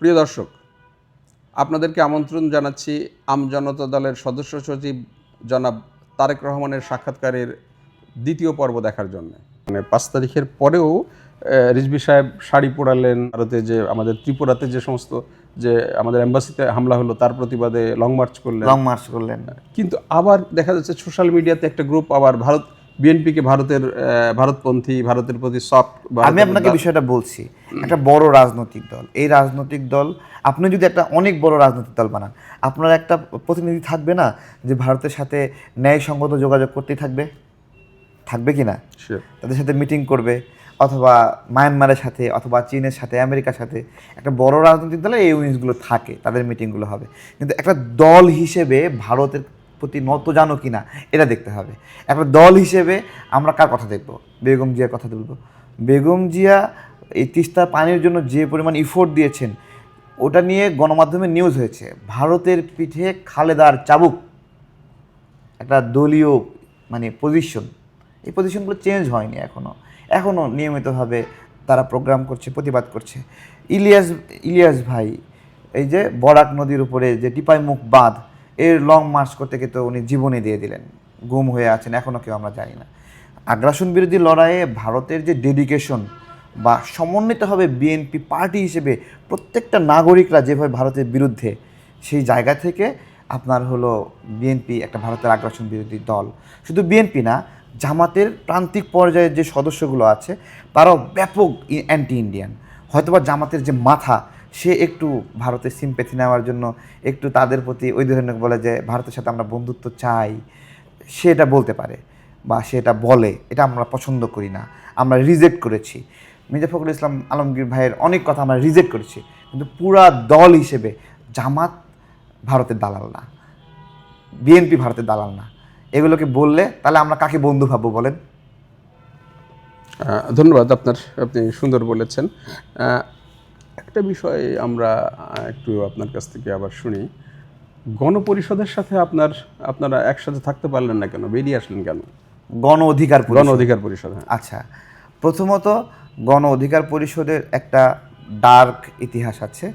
প্রিয় দর্শক আপনাদেরকে আমন্ত্রণ জানাচ্ছি আম জনতা দলের সদস্য সচিব জনাব তারেক রহমানের সাক্ষাৎকারের দ্বিতীয় পর্ব দেখার জন্য। মানে পাঁচ তারিখের পরেও রিজবি সাহেব শাড়ি পরালেন ভারতে যে আমাদের ত্রিপুরাতে যে সমস্ত যে আমাদের এম্বাসিতে হামলা হলো তার প্রতিবাদে লং মার্চ করলেন। লং মার্চ করলেন। কিন্তু আবার দেখা যাচ্ছে সোশ্যাল মিডিয়াতে একটা গ্রুপ আবার ভারত বিএনপিকে ভারতের ভারতপন্থী ভারতের প্রতি সফট আমি আপনাকে বিষয়টা বলছি একটা বড় রাজনৈতিক দল। এই রাজনৈতিক দল আপনি যদি একটা অনেক বড় রাজনৈতিক দল বানান আপনার একটা প্রতিনিধি থাকবে না যে ভারতের সাথে ন্যায়সঙ্গত যোগাযোগ করতেই থাকবে? থাকবে কি না? তাদের সাথে মিটিং করবে অথবা মায়ানমারের সাথে অথবা চীনের সাথে আমেরিকার সাথে। একটা বড় রাজনৈতিক দলে এই ইউনিটগুলো থাকে তাদের মিটিংগুলো হবে। কিন্তু একটা দল হিসেবে ভারতের প্রতি নত জানো কি না এটা দেখতে হবে। একটা দল হিসেবে আমরা কার কথা দেখব? বেগম জিয়ার কথা বলব বেগম জিয়া এই তিস্তা পানির জন্য যে পরিমাণ ইফোর্ট দিয়েছেন, ওটা নিয়ে গণমাধ্যমে নিউজ হয়েছে। ভারতের পিঠে খালেদার চাবুক, একটা দলীয় মানে পজিশন এই পজিশনগুলো চেঞ্জ হয়নি এখনও এখনও নিয়মিতভাবে তারা প্রোগ্রাম করছে, প্রতিবাদ করছে। ইলিয়াস ইলিয়াস ভাই, এই যে বরাক নদীর উপরে যে টিপাইমুখ বাঁধ এর লং মার্চ করতে গিয়ে তো উনি জীবনে দিয়ে দিলেন। গুম হয়ে আছেন এখনও কেউ আমরা জানি না। আগ্রাসন বিরোধী লড়াইয়ে ভারতের যে ডেডিকেশন বা সমন্বিতভাবে বিএনপি পার্টি হিসেবে প্রত্যেকটা নাগরিকরা যেভাবে ভারতের বিরুদ্ধে, সেই জায়গা থেকে আপনার হলো বিএনপি একটা ভারতের আগ্রাসন বিরোধী দল। শুধু বিএনপি না, জামাতের প্রান্তিক পর্যায়ের যে সদস্যগুলো আছে, তারাও ব্যাপক অ্যান্টি ইন্ডিয়ান হয়তোবা জামাতের যে মাথা সে একটু ভারতের সিম্পেথি নেওয়ার জন্য একটু তাদের প্রতি ওই ধরনের বলে যে, ভারতের সাথে আমরা বন্ধুত্ব চাই। সে এটা বলতে পারে বা সে এটা বলে। এটা আমরা পছন্দ করি না। আমরা রিজেক্ট করেছি। মির্জা ফখরুল ইসলাম আলমগীর ভাইয়ের অনেক কথা আমরা রিজেক্ট করেছি। কিন্তু পুরা দল হিসেবে জামাত ভারতের দালাল না। বিএনপি ভারতের দালাল না। এগুলোকে বললে তাহলে আমরা কাকে বন্ধু ভাববো বলেন? ধন্যবাদ আপনার, আপনি সুন্দর বলেছেন। একটা বিষয় আমরা একটু আপনার কাছ থেকে আবার শুনি। গণপরিষদের সাথে আপনার আপনারা একসাথে থাকতে পারলেন না কেন? বেরিয়ে আসলেন কেন? গণ অধিকার গণ অধিকার পরিষদ হ্যাঁ। আচ্ছা প্রথমত গণ অধিকার পরিষদের একটা ডার্ক ইতিহাস আছে।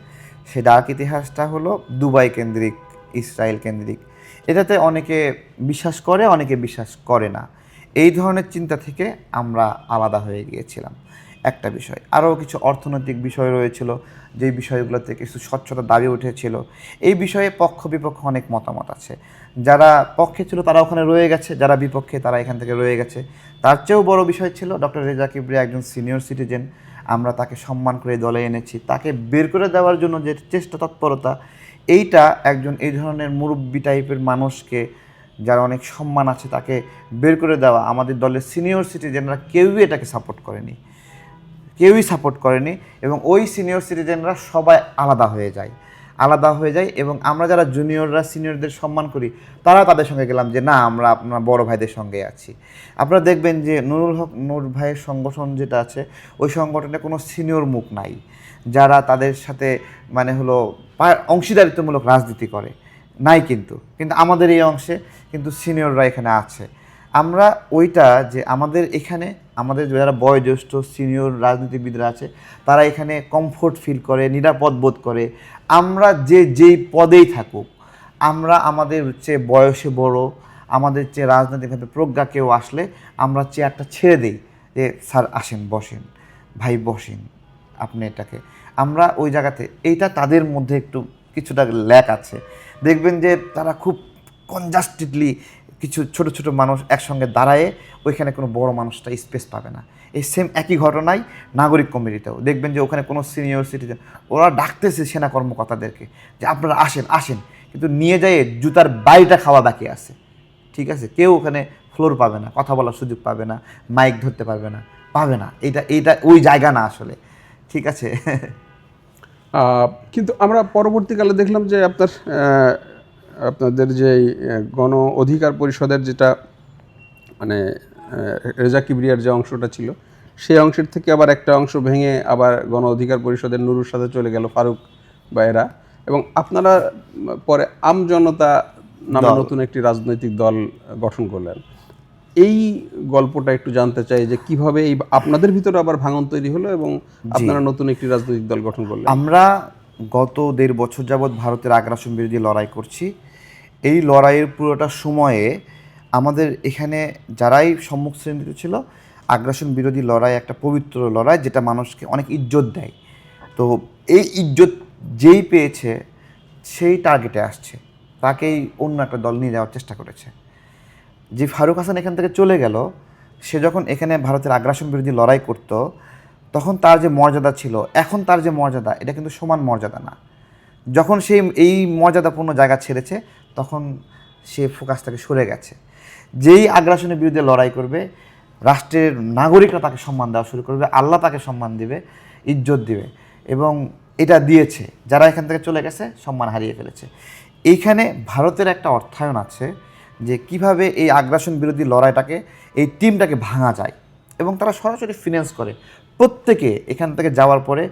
সেই ডার্ক ইতিহাসটা হলো দুবাই কেন্দ্রিক ইসরায়েল কেন্দ্রিক। এটাতে অনেকে বিশ্বাস করে অনেকে বিশ্বাস করে না। এই ধরনের চিন্তা থেকে আমরা আলাদা হয়ে গিয়েছিলাম। একটা বিষয়। আরও কিছু অর্থনৈতিক বিষয় রয়েছিল, যেই বিষয়গুলোতে কিছু স্বচ্ছতা দাবি উঠেছিল। এই বিষয়ে পক্ষ বিপক্ষ অনেক মতামত আছে। যারা পক্ষে ছিল তারা ওখানে রয়ে গেছে, যারা বিপক্ষে তারা এখান থেকে রয়ে গেছে। তার চেয়েও বড় বিষয় ছিল ডক্টর রেজা কিবরিয়া একজন সিনিয়র সিটিজেন। আমরা তাকে সম্মান করে দলে এনেছি। তাকে বের করে দেওয়ার জন্য যে চেষ্টা তৎপরতা, এইটা একজন এই ধরনের মুরব্বী টাইপের মানুষকে যার অনেক সম্মান আছে তাকে বের করে দেওয়া। আমাদের দলের সিনিয়র সিটিজেনরা কেউই এটাকে সাপোর্ট করেনি। কেউই সাপোর্ট করেনি এবং ওই সিনিয়র সিটিজেনরা সবাই আলাদা হয়ে যায়। আলাদা হয়ে যায় এবং আমরা যারা জুনিয়ররা সিনিয়রদের সম্মান করি, তারা তাদের সঙ্গে গেলাম যে, না, আমরা আপনার বড় ভাইদের সঙ্গে আছি। আপনারা দেখবেন যে, নুরুল হক, নুর ভাইয়ের সংগঠন যেটা আছে, ওই সংগঠনে কোনো সিনিয়র মুখ নাই। যারা তাদের সাথে মানে হলো অংশীদারিত্বমূলক রাজনীতি করে। নাই কিন্তু। কিন্তু আমাদের এই অংশে কিন্তু সিনিয়ররা এখানে আছে। আমরা ওইটা যে আমাদের এখানে, আমাদের যারা বয়োজ্যেষ্ঠ, সিনিয়র রাজনীতিবিদরা আছে, তারা এখানে কমফোর্ট ফিল করে, নিরাপদ বোধ করে। আমরা যে, যেই পদেই থাকুক, আমরা আমাদের চেয়ে বয়সে বড়, আমাদের চেয়ে রাজনৈতিকভাবে প্রজ্ঞা কেউ আসলে আমরা চেয়ারটা ছেড়ে দিই যে, স্যার, আসেন, বসেন। ভাই, বসেন আপনি এটাকে। আমরা ওই জায়গাতে, এইটা তাদের মধ্যে একটু কিছুটা ল্যাক আছে। দেখবেন যে তারা খুব কনজাস্টেডলি কিছু ছোট ছোট মানুষ একসঙ্গে দাঁড়ায় ওইখানে কোনো বড় মানুষটা স্পেস পাবে না। এই সেম একই ঘটনাই নাগরিক কমিটিতেও দেখবেন যে ওখানে কোনো সিনিয়র সিটিজেন ওরা ডাকতেছে সেনা কর্মকর্তাদেরকে যে আপনারা আসেন আসেন। কিন্তু নিয়ে যায় জুতার বাড়িটা খাওয়া বাকি আছে। ঠিক আছে? কেউ ওখানে ফ্লোর পাবে না, কথা বলার সুযোগ পাবে না মাইক ধরতে পারবে না, পাবে না। এটা এইটা ওই জায়গা না আসলে। ঠিক আছে? কিন্তু আমরা পরবর্তীকালে দেখলাম যে আপনার আপনাদের যে গণ অধিকার পরিষদের যেটা মানে রেজা কিবরিয়ার যে অংশটা ছিল সেই অংশের থেকে আবার একটা অংশ ভেঙে আবার গণ অধিকার পরিষদের নুরুর সাথে চলে গেল ফারুক বা এরা। এবং আপনারা পরে আম জনতা নামে নতুন একটি রাজনৈতিক দল গঠন করলেন। এই গল্পটা একটু জানতে চাই যে কীভাবে এই আপনাদের ভিতরে আবার ভাঙন তৈরি হলো এবং আপনারা নতুন একটি রাজনৈতিক দল গঠন করলেন? আমরা গত দেড় বছর যাবৎ ভারতের আগ্রাসন বিরোধী লড়াই করছি। এই লড়াইয়ের পুরোটা সময়ে আমাদের এখানে যারাই সম্মুখ শ্রেণীতে ছিল, আগ্রাসন বিরোধী লড়াই, একটা পবিত্র লড়াই যেটা মানুষকে অনেক ইজ্জত দেয়। তো এই ইজ্জত যেই পেয়েছে, সেই টার্গেটে আসছে। তাকেই অন্য একটা দল নিয়ে যাওয়ার চেষ্টা করেছে। যে ফারুক হাসান এখান থেকে চলে গেল, সে যখন এখানে ভারতের আগ্রাসন বিরোধী লড়াই করত, তখন তার যে মর্যাদা ছিল, এখন তার যে মর্যাদা, এটা কিন্তু সমান মর্যাদা না। যখন সে এই মর্যাদাপূর্ণ জায়গা ছেড়েছে তখন সে ফোকাস থেকে সরে গেছে। যেই আগ্রাসনের বিরুদ্ধে লড়াই করবে, রাষ্ট্রের নাগরিকরা তাকে সম্মান দেওয়া শুরু করবে, আল্লাহ তাকে সম্মান দিবে, ইজ্জত দিবে এবং এটা দিয়েছে। যারা এখান থেকে চলে গেছে, সম্মান হারিয়ে ফেলেছে। এইখানে ভারতের একটা অর্থায়ন আছে যে কীভাবে এই আগ্রাসন বিরোধী লড়াইটাকে, এই টিমটাকে ভাঙা যায় এবং তারা সরাসরি ফিনান্স করে। প্রত্যেকে এখান থেকে যাওয়ার পরে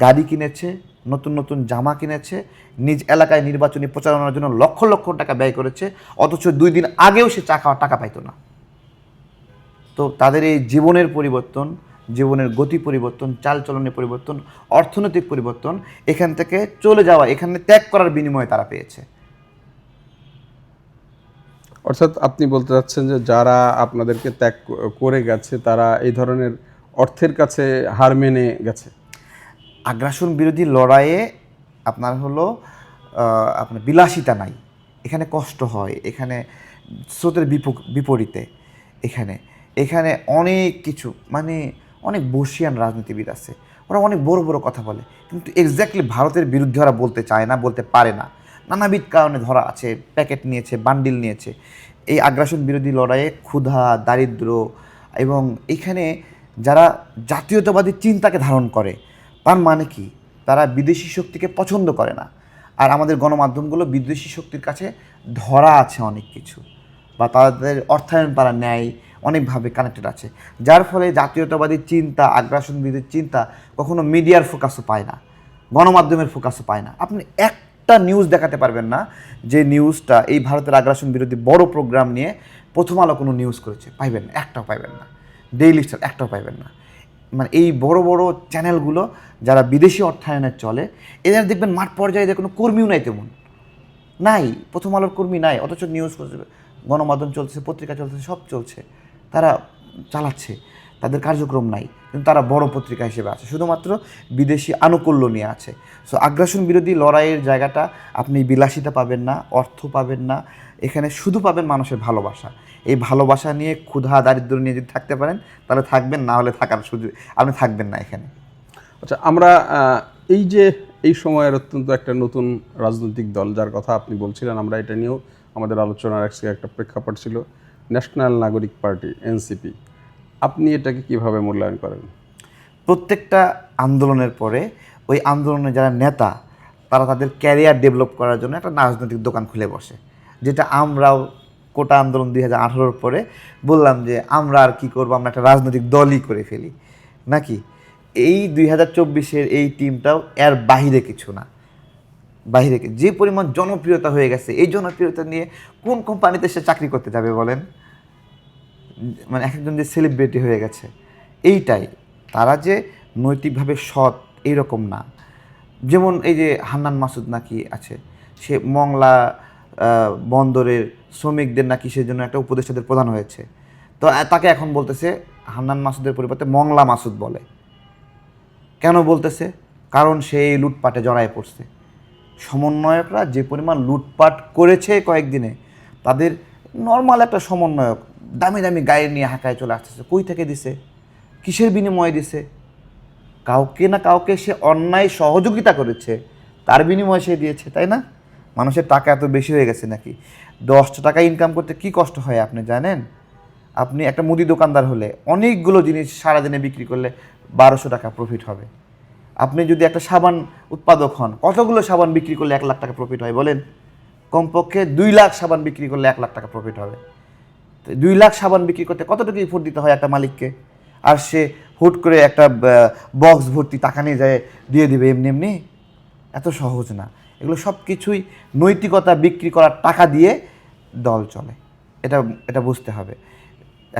গাড়ি কিনেছে নতুন নতুন জামা কিনেছে, নিজ এলাকায় নির্বাচনী প্রচারণার জন্য লক্ষ লক্ষ টাকা ব্যয় করেছে, অথচ দুই দিন আগেও সে চা খাওয়ার টাকা পাইতো না। তো তাদের এই জীবনের পরিবর্তন, জীবনের গতি পরিবর্তন, চালচলনের পরিবর্তন, অর্থনৈতিক পরিবর্তন, এখান থেকে চলে যাওয়া, এখানে ত্যাগ করার বিনিময়ে তারা পেয়েছে। অর্থাৎ আপনি বলতে চাচ্ছেন যে যারা আপনাদেরকে ত্যাগ করে গেছে, তারা এই ধরনের অর্থের কাছে হার মেনে গেছে। আগ্রাসন বিরোধী লড়াইয়ে আপনার হলো আপনার বিলাসিতা নাই। এখানে কষ্ট হয়, এখানে স্রোতের বিপ- বিপরীতে এখানে। এখানে অনেক কিছু মানে অনেক বসিয়ান রাজনীতিবিদ আছে, ওরা অনেক বড় বড় কথা বলে, কিন্তু এক্স্যাক্টলি ভারতের বিরুদ্ধে ওরা বলতে চায় না, বলতে পারে না। নানাবিধ কারণে ধরা আছে, প্যাকেট নিয়েছে, বান্ডিল নিয়েছে। এই আগ্রাসন বিরোধী লড়াইয়ে ক্ষুধা, দারিদ্র এবং এখানে যারা জাতীয়তাবাদী চিন্তাকে ধারণ করে তার মানে কি? তারা বিদেশি শক্তিকে পছন্দ করে না। আর আমাদের গণমাধ্যমগুলো বিদেশি শক্তির কাছে ধরা আছে অনেক কিছু বা তাদের অর্থায়ন তারা নেয়, অনেকভাবে কানেক্টেড আছে। যার ফলে জাতীয়তাবাদী চিন্তা আগ্রাসন বিরোধী চিন্তা কখনো মিডিয়ার ফোকাসও পায় না, গণমাধ্যমের ফোকাসও পায় না। আপনি একটা নিউজ দেখাতে পারবেন না যে নিউজটা এই ভারতের আগ্রাসন বিরোধী বড় প্রোগ্রাম নিয়ে প্রথম আলো কোনো নিউজ করেছে। পাইবেন না, একটাও পাইবেন না। ডেইলি স্টার একটাও পাইবেন না। মানে এই বড় বড় চ্যানেলগুলো যারা বিদেশি অর্থায়নে চলে, এদের দেখবেন মাঠ পর্যায়ে এদের কোনো কর্মীও নাই তেমন। নাই, প্রথম আলোর কর্মী নাই, অথচ নিউজ গণমাধ্যম চলছে পত্রিকা চলছে সব চলছে। তারা চালাচ্ছে, তাদের কার্যক্রম নাই। কিন্তু তারা বড় পত্রিকা হিসেবে আছে। শুধুমাত্র বিদেশি আনুকূল্য নিয়ে আছে। সো আগ্রাসন বিরোধী লড়াইয়ের জায়গাটা আপনি বিলাসিতা পাবেন না, অর্থ পাবেন না। এখানে শুধু পাবেন মানুষের ভালোবাসা। এই ভালোবাসা নিয়ে ক্ষুধা দারিদ্র নিয়ে যদি থাকতে পারেন, তাহলে থাকবেন, না হলে থাকার সুযোগ, আপনি থাকবেন না এখানে। আচ্ছা আমরা এই যে এই সময়ের অত্যন্ত একটা নতুন রাজনৈতিক দল, যার কথা আপনি বলছিলেন, আমরা এটা নিয়েও আমাদের আলোচনার একটা প্রেক্ষাপট ছিল। ন্যাশনাল নাগরিক পার্টি, এনসিপি। আপনি এটাকে কীভাবে মূল্যায়ন করেন? প্রত্যেকটা আন্দোলনের পরে ওই আন্দোলনের যারা নেতা, তারা তাদের ক্যারিয়ার ডেভেলপ করার জন্য একটা রাজনৈতিক দোকান খুলে বসে। যেটা আমরাও কোটা আন্দোলন দুই হাজার আঠারোর পরে বললাম যে, আমরা আর কি করব? আমরা একটা রাজনৈতিক দলই করে ফেলি। নাকি? এই দুই হাজার চব্বিশের এই টিমটাও এর বাহিরে কিছু না। বাহিরে যে পরিমাণ জনপ্রিয়তা হয়ে গেছে, এই জনপ্রিয়তা নিয়ে কোন কোম্পানিতে সে চাকরি করতে যাবে বলেন? মানে এক একজন যে সেলিব্রিটি হয়ে গেছে, এইটাই। তারা যে নৈতিকভাবে সৎ এইরকম না। যেমন এই যে হান্নান মাসুদ নাকি আছে, সে মংলা বন্দরের শ্রমিকদের নাকি সেই জন্য একটা উপদেষ্টাদের প্রধান হয়েছে। তো তাকে এখন বলতেছে হান্নান মাসুদের পরিবর্তে মংলা মাসুদ বলে। কেন বলতেছে? কারণ সে এই লুটপাটে জড়ায় পড়ছে। সমন্বয়করা যে পরিমাণ লুটপাট করেছে কয়েকদিনে, তাদের নর্মাল একটা সমন্বয়ক, দামি দামি গাড়ি নিয়ে হাঁকায় চলে আসতেছে। কই থেকে দিছে? কিসের বিনিময়ে দিছে? কাউকে না কাউকে সে অন্যায় সহযোগিতা করেছে, তার বিনিময়ে সে দিয়েছে, তাই না? মানুষের টাকা এত বেশি হয়ে গেছে নাকি? দশটা টাকা ইনকাম করতে কি কষ্ট হয় আপনি জানেন? আপনি একটা মুদি দোকানদার হলে অনেকগুলো জিনিস সারাদিনে বিক্রি করলে বারোশো টাকা প্রফিট হবে। আপনি যদি একটা সাবান উৎপাদক হন, কতগুলো সাবান বিক্রি করলে এক লাখ টাকা প্রফিট হয় বলেন? কমপক্ষে দুই লাখ সাবান বিক্রি করলে এক লাখ টাকা প্রফিট হবে। তো দুই লাখ সাবান বিক্রি করতে কতটুকু ইফোর্ট দিতে হয় একটা মালিককে? আর সে হুট করে একটা বক্স ভর্তি টাকা নিয়ে যায়, দিয়ে দিবে এমনি এমনি? এত সহজ না। এগুলো সব কিছুই নৈতিকতা বিক্রি করার টাকা দিয়ে দল চলে। এটা এটা বুঝতে হবে।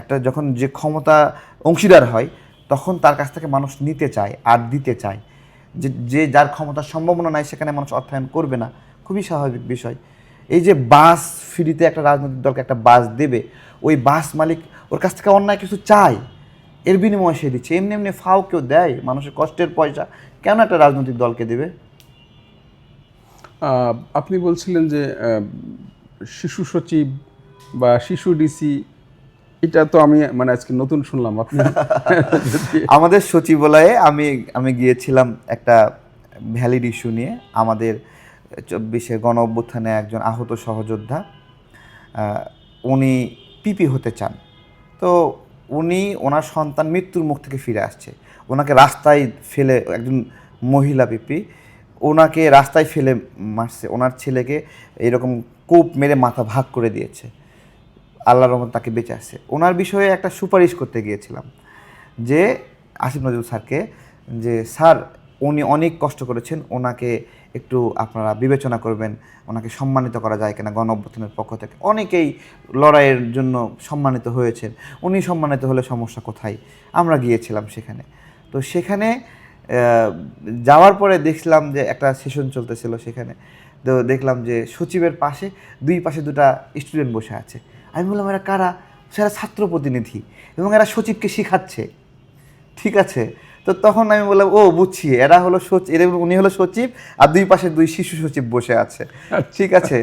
একটা যখন যে ক্ষমতা অংশীদার হয়, তখন তার কাছ থেকে মানুষ নিতে চায়, আর দিতে চায়। যে যে যার ক্ষমতার সম্ভাবনা নাই, সেখানে মানুষ অর্থায়ন করবে না। খুবই স্বাভাবিক বিষয়। এই যে বাস ফ্রিতে একটা রাজনৈতিক দলকে একটা বাস দেবে ওই বাস মালিক ওর কাছ থেকে অন্যায় কিছু চায় এর বিনিময়ে সে দিচ্ছে। এমনি এমনি ফাও কেউ দেয় মানুষের কষ্টের পয়সা কেন একটা রাজনৈতিক দলকে দেবে? আপনি বলছিলেন যে শিশু সচিব বা শিশু ডিসি এটা তো আমি মানে আজকে নতুন শুনলাম আপনি আমাদের সচিবালয়ে আমি আমি গিয়েছিলাম একটা ভ্যালিড ইস্যু নিয়ে। আমাদের চব্বিশে গণ অভ্যুত্থানে একজন আহত সহযোদ্ধা উনি পিপি হতে চান। তো উনি, ওনার সন্তান মৃত্যুর মুখ থেকে ফিরে আসছে। ওনাকে রাস্তায় ফেলে একজন মহিলা পিপি, ওনাকে রাস্তায় ফেলে মারছে। ওনার ছেলেকে এরকম কোপ মেরে মাথা ভাগ করে দিয়েছে। আল্লাহ রহমত তাকে বেঁচে আসছে ওনার বিষয়ে একটা সুপারিশ করতে গিয়েছিলাম যে, আসিফ নজরুল স্যারকে যে, স্যার উনি অনেক কষ্ট করেছেন, ওনাকে একটু আপনারা বিবেচনা করবেন, ওনাকে সম্মানিত করা যায় কিনা গণ অভ্যুত্থানের পক্ষ থেকে। অনেকেই লড়াইয়ের জন্য সম্মানিত হয়েছেন, উনি সম্মানিত হলে সমস্যা কোথায়? আমরা গিয়েছিলাম সেখানে। তো সেখানে যাওয়ার পরে দেখলাম যে একটা সেশন চলতেছিল সেখানে। তো দেখলাম যে সচিবের পাশে দুই পাশে দুটা স্টুডেন্ট বসে আছে। আমি বললাম, এরা কারা? সেরা ছাত্র প্রতিনিধি এবং এরা সচিবকে শিখাচ্ছে। ঠিক আছে। তো তখন আমি বললাম ও বুঝছি এরা হলো সচিব এরা উনি হলো সচিব আর দুই পাশে দুই শিশু সচিব বসে আছে। ঠিক আছে?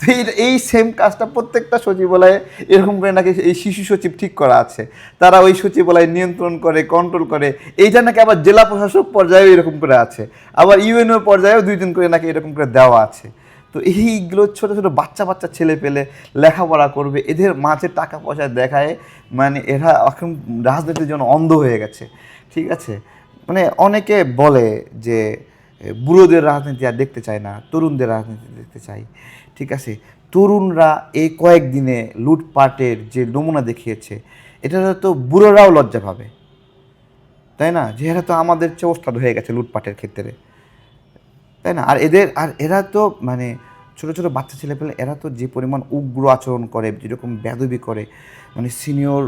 তো এই- এই সেম কাজটা প্রত্যেকটা সচিবালয়ে এরকম করে নাকি এই শিশু সচিব ঠিক করা আছে। তারা ওই সচিবালয় নিয়ন্ত্রণ করে কন্ট্রোল করে এইটা নাকি আবার জেলা প্রশাসক পর্যায়েও এরকম করে আছে। আবার ইউএনও পর্যায়েও দুইজন করে নাকি এরকম করে দেওয়া আছে। তো এইগুলো ছোটো ছোটো বাচ্চা বাচ্চা ছেলে পেলে লেখাপড়া করবে এদের মাঝে টাকা পয়সা দেখায় মানে এরা এখন রাজনীতির জন্য অন্ধ হয়ে গেছে। ঠিক আছে? মানে অনেকে বলে যে, বুড়োদের রাজনীতি আর দেখতে চায় না, তরুণদের রাজনীতি দেখতে চাই ঠিক আছে? তরুণরা এই কয়েকদিনে লুটপাটের যে নমুনা দেখিয়েছে, এটা তো বুড়োরাও লজ্জা পাবে। তাই না? যে এরা তো আমাদের চেয়ে ওস্তাদ হয়ে গেছে লুটপাটের ক্ষেত্রে। তাই না? আর এদের, আর এরা তো মানে ছোটো ছোটো বাচ্চা ছেলে পেলে এরা তো যে পরিমাণ উগ্র আচরণ করে, যেরকম বেদবি করে মানে সিনিয়র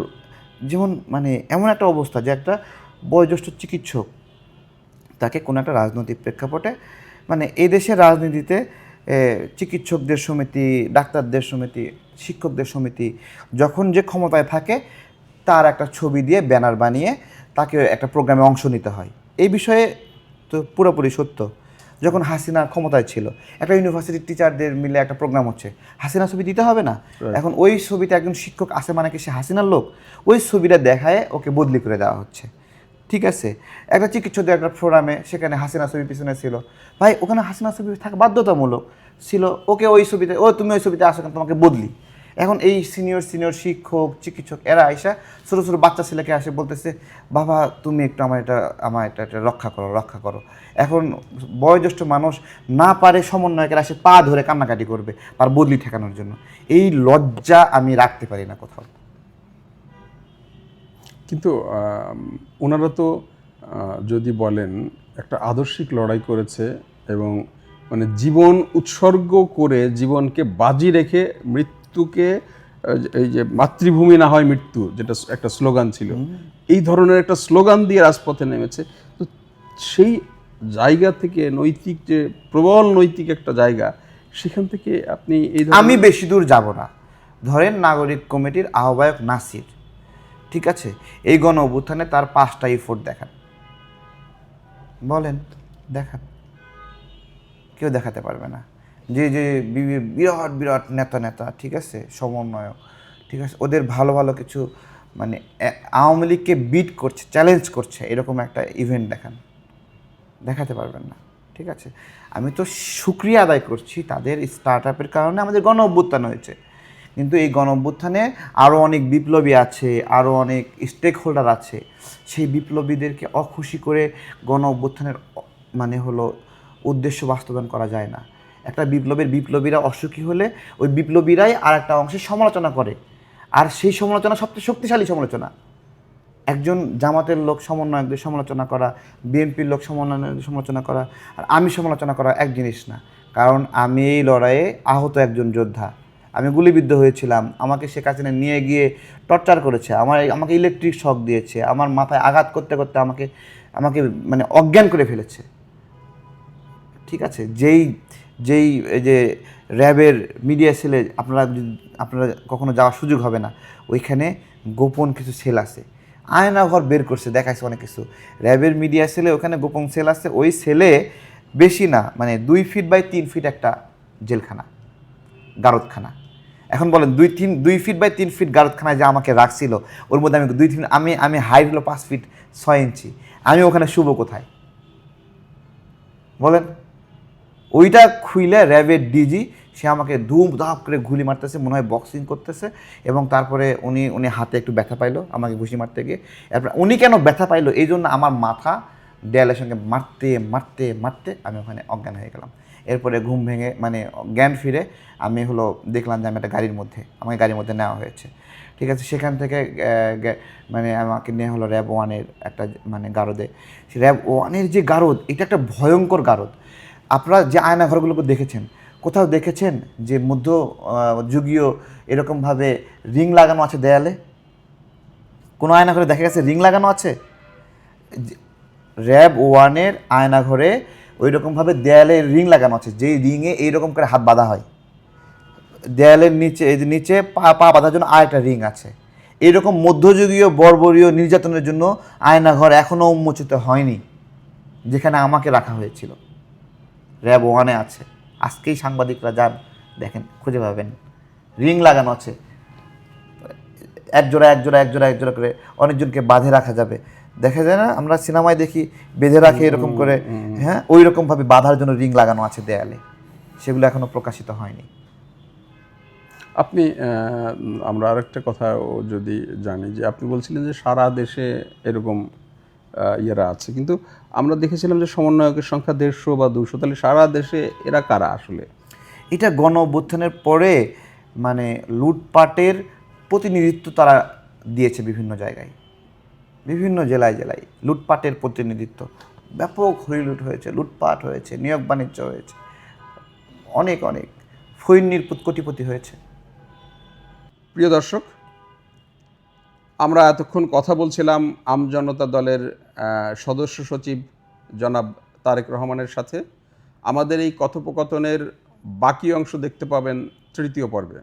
যেমন মানে এমন একটা অবস্থা যে একটা বয়োজ্যেষ্ঠ চিকিৎসক। তাকে কোনো একটা রাজনৈতিক প্রেক্ষাপটে মানে এই দেশের রাজনীতিতে চিকিৎসকদের সমিতি ডাক্তারদের সমিতি শিক্ষকদের সমিতি যখন যে ক্ষমতায় থাকে তার একটা ছবি দিয়ে ব্যানার বানিয়ে তাকে একটা প্রোগ্রামে অংশ নিতে হয়। এই বিষয়ে তো পুরোপুরি সত্য। যখন হাসিনা ক্ষমতায় ছিল একটা ইউনিভার্সিটির টিচারদের মিলে একটা প্রোগ্রাম হচ্ছে। হাসিনা ছবি দিতে হবে না। এখন ওই ছবিতে একজন শিক্ষক আছে মানে কি সে হাসিনার লোক? ওই ছবিটা দেখায় ওকে বদলি করে দেওয়া হচ্ছে। ঠিক আছে, একটা চিকিৎসকদের একটা ফোরামে সেখানে হাসিনা ছবি পিছনে ছিল। ভাই, ওখানে হাসিনা ছবি থাকা বাধ্যতামূলক ছিল। ওকে ওই ছবিতে, ও তুমি ওই ছবিতে আসো কেন? তোমাকে বদলি। এখন এই সিনিয়র সিনিয়র শিক্ষক, চিকিৎসক, এরা আইসা ছোটো ছোটো বাচ্চা ছেলেকে আসে বলতেছে, বাবা, তুমি একটু আমার এটা আমার এটা এটা রক্ষা করো রক্ষা করো। এখন বয়োজ্যেষ্ঠ মানুষ না পারে সমন্বয়কের আসে পা ধরে কান্নাকাটি করবে আর বদলি ঠেকানোর জন্য। এই লজ্জা আমি রাখতে পারি না কোথাও। কিন্তু ওনারা তো যদি বলেন একটা আদর্শিক লড়াই করেছে এবং মানে জীবন উৎসর্গ করে জীবনকে বাজি রেখে মৃত্যুকে এই যে মাতৃভূমি না হয় মৃত্যু যেটা একটা স্লোগান ছিল। এই ধরনের একটা স্লোগান দিয়ে রাজপথে নেমেছে। তো সেই জায়গা থেকে নৈতিক যে প্রবল নৈতিক একটা জায়গা সেখান থেকে আপনি এই আমি বেশি দূর যাব না। ধরেন নাগরিক কমিটির আহ্বায়ক নাসির। ঠিক আছে? এই গণ অভ্যুত্থানে তার পাঁচটা ইফোর্ট দেখান। বলেন, দেখান। কেউ দেখাতে পারবে না। যে যে বিরাট বিরাট নেতা নেতা, ঠিক আছে? সমন্বয়ক, ঠিক আছে? ওদের ভালো ভালো কিছু মানে আওয়ামী লীগকে বিট করছে চ্যালেঞ্জ করছে, এরকম একটা ইভেন্ট দেখান। দেখাতে পারবেন না, ঠিক আছে? আমি তো সুক্রিয়া আদায় করছি তাদের স্টার্ট আপের কারণে আমাদের গণ অভ্যুত্থান হয়েছে। কিন্তু এই গণ অভ্যুত্থানে আরও অনেক বিপ্লবী আছে আরও অনেক স্টেক হোল্ডার আছে। সেই বিপ্লবীদেরকে অখুশি করে গণ অভ্যুত্থানের মানে হলো উদ্দেশ্য বাস্তবায়ন করা যায় না। একটা বিপ্লবের বিপ্লবীরা অসুখী হলে ওই বিপ্লবীরাই আর একটা অংশের সমালোচনা করে। আর সেই সমালোচনা সবচেয়ে শক্তিশালী সমালোচনা। একজন জামাতের লোক সমন্বয়কদের সমালোচনা করা, বিএনপির লোক সমন্বয়কদের সমালোচনা করা, আর আমি সমালোচনা করা এক জিনিস না। কারণ আমি এই লড়াইয়ে আহত একজন যোদ্ধা। আমি গুলিবিদ্ধ হয়েছিলাম। আমাকে শেখ হাসিনা নিয়ে গিয়ে টর্চার করেছে। আমার আমাকে ইলেকট্রিক শক দিয়েছে। আমার মাথায় আঘাত করতে করতে আমাকে আমাকে মানে অজ্ঞান করে ফেলেছে। ঠিক আছে? যেই যেই এই যে র্যাবের মিডিয়া সেলে আপনারা আপনারা কখনো যাওয়ার সুযোগ হবে না, ওইখানে গোপন কিছু সেল আছে। আয়না ঘর বের করছে, দেখাইছে অনেক কিছু। র্যাবের মিডিয়া সেলে ওখানে গোপন সেল আছে। ওই সেলে বেশি না মানে দুই ফিট বাই তিন ফিট একটা জেলখানা, গারদখানা। এখন বলেন দুই তিন, দুই ফিট বাই তিন ফিট গারদখানায় যে আমাকে রাখছিল, ওর মধ্যে আমি দুই তিন, আমি আমি হাইট হলো পাঁচ ফিট ছয় ইঞ্চি। আমি ওখানে শুভ কোথায়? বলেন। ওইটা খুইলে র্যাবের ডিজি, সে আমাকে ধুম ধাপ করে গুলি মারতেছে, মনে হয় বক্সিং করতেছে, এবং তারপরে উনি উনি হাতে একটু ব্যথা পাইলো, আমাকে ঘুষি মারতে গিয়ে। এরপর উনি কেন ব্যথা পাইলো? এই জন্য আমার মাথা দেয়ালের সঙ্গে মারতে মারতে মারতে আমি ওখানে অজ্ঞান হয়ে গেলাম। এরপরে ঘুম ভেঙে মানে জ্ঞান ফিরে আমি হলো দেখলাম যে আমি একটা গাড়ির মধ্যে, আমাকে গাড়ির মধ্যে নেওয়া হয়েছে। ঠিক আছে, সেখান থেকে মানে আমাকে নিয়ে হলো র্যাব ওয়ানের একটা মানে গারদে। র্যাব ওয়ানের যে গারদ, এটা একটা ভয়ঙ্কর গারদ। আপনারা যে আয়না ঘরগুলোকে দেখেছেন, কোথাও দেখেছেন যে মধ্য যুগীয় এরকমভাবে রিং লাগানো আছে দেয়ালে? কোনো আয়না ঘরে দেখা গেছে রিং লাগানো আছে? র্যাব ওয়ানের আয়না ঘরে ওই রকমভাবে দেয়ালে রিং লাগানো আছে, যেই রিংয়ে এইরকম করে হাত বাঁধা হয়। দেয়ালের নিচে, এই নিচে পা পা বাঁধার জন্য আরেকটা রিং আছে। এরকম মধ্যযুগীয় বর্বরীয় নির্যাতনের জন্য আয়নাঘর এখনও উন্মোচিত হয়নি, যেখানে আমাকে রাখা হয়েছিল। র্যাব ওয়ানে আছে। আজকেই সাংবাদিকরা যান দেখেন, খুঁজে পাবেন। রিং লাগানো আছে। এক জোড়া এক জোড়া এক জোড়া এক জোড়া করে অনেকজনকে বাঁধে রাখা যাবে। দেখা যায় না? আমরা সিনেমায় দেখি বেঁধে রাখে এরকম করে। হ্যাঁ? ওই রকমভাবে বাঁধার জন্য রিং লাগানো আছে দেয়ালে। সেগুলো এখনও প্রকাশিত হয়নি। আপনি আমরা আরেকটা কথা যদি জানি যে আপনি বলছিলেন যে সারা দেশে এরকম ইয়েরা আছে। কিন্তু আমরা দেখেছিলাম যে সমন্বয়কের সংখ্যা দেড়শো বা দুশো। তাহলে সারা দেশে এরা কারা আসলে? এটা গণ অভ্যুত্থানের পরে মানে লুটপাটের প্রতিনিধিত্ব তারা দিয়েছে বিভিন্ন জায়গায়। বিভিন্ন জেলায় জেলায় লুটপাটের প্রতিনিধিত্ব। ব্যাপক হরিলুট হয়েছে, লুটপাট হয়েছে, নিয়োগ বাণিজ্য হয়েছে, অনেক অনেক। ফৈন্যির কোটিপতি হয়েছে। প্রিয় দর্শক, আমরা এতক্ষণ কথা বলছিলাম আমজনতা দলের সদস্য সচিব জনাব তারেক রহমানের সাথে। আমাদের এই কথোপকথনের বাকি অংশ দেখতে পাবেন তৃতীয় পর্বে।